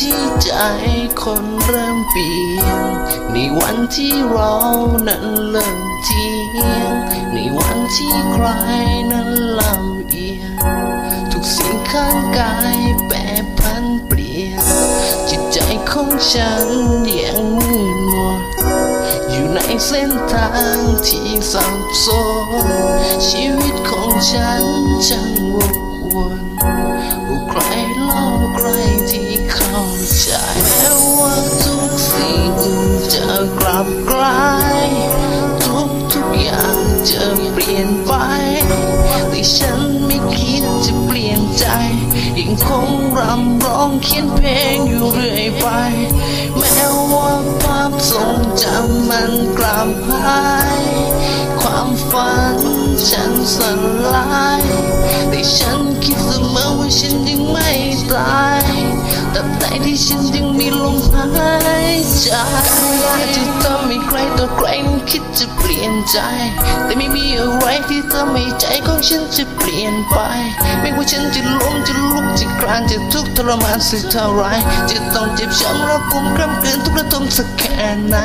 ที่ใจคนเริ่มเปลี่ยน ในวันที่เรานั้นเริ่มเที่ยง ในวันที่ใครนั้นลำเอียง ทุกสิ่งข้างกายแปรพันเปลี่ยน จิตใจของฉันยังมืดมนอยู่ในเส้นทางที่สับสนชีวิตของฉัน กลับกลายทุกทุกอย่างจะเปลี่ยนไป แต่ฉันไม่คิดจะเปลี่ยนใจ ยังคงรำร้องเขียนเพลงอยู่เรื่อยไป แม้ว่าภาพทรงจำมันกลับหาย ความฝันฉันสลาย แต่ฉันคิดเสมอว่าฉันยังไม่ตาย แตับใดที่ฉันยังมีลมหายใจจะทำให้ใครต่อใครคิดจะเปลี่ยนใจ แต่ไม่มีอะไรที่ทำให้ใจของฉันจะเปลี่ยนไป ไม่ว่าฉันจะล้มจะลุกจะคลานจะทุกข์ทรมานสักเท่าไรจะต้องเจ็บช้ำระกมกล้ำเกินทุกระทมสักแค่ไหน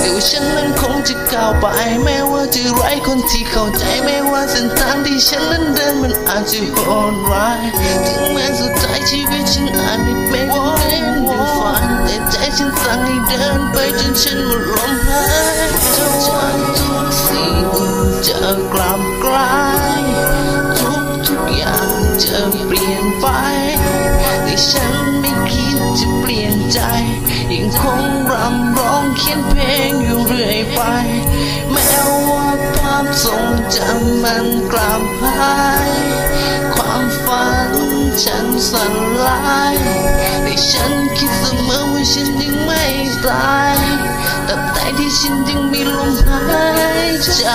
แต่ว่าฉันนั้นคงจะก้าวไป แม้ว่าจะไร้คนที่เข้าใจแม้ว่าเส้นทางที่ฉันนั้นเดินมันอาจจะโหดร้ายถึงแม้สุดท้าย ดินไปจนฉันหมดลมหายใจทุกสิ่งจะกลับกลายทุกทุกอย่างจะเปลี่ยนไป แต่ฉันไม่คิดจะเปลี่ยนใจ ยังคงรำร้องเขียนเพลงอยู่เรื่อยไป แม้ว่าภาพทรงจำมันกลับหายความฝันฉันสลายแต่ฉันคิดเสมอ ฉันยังไม่ตายตับใจที่ฉันยังมีลมหายใจ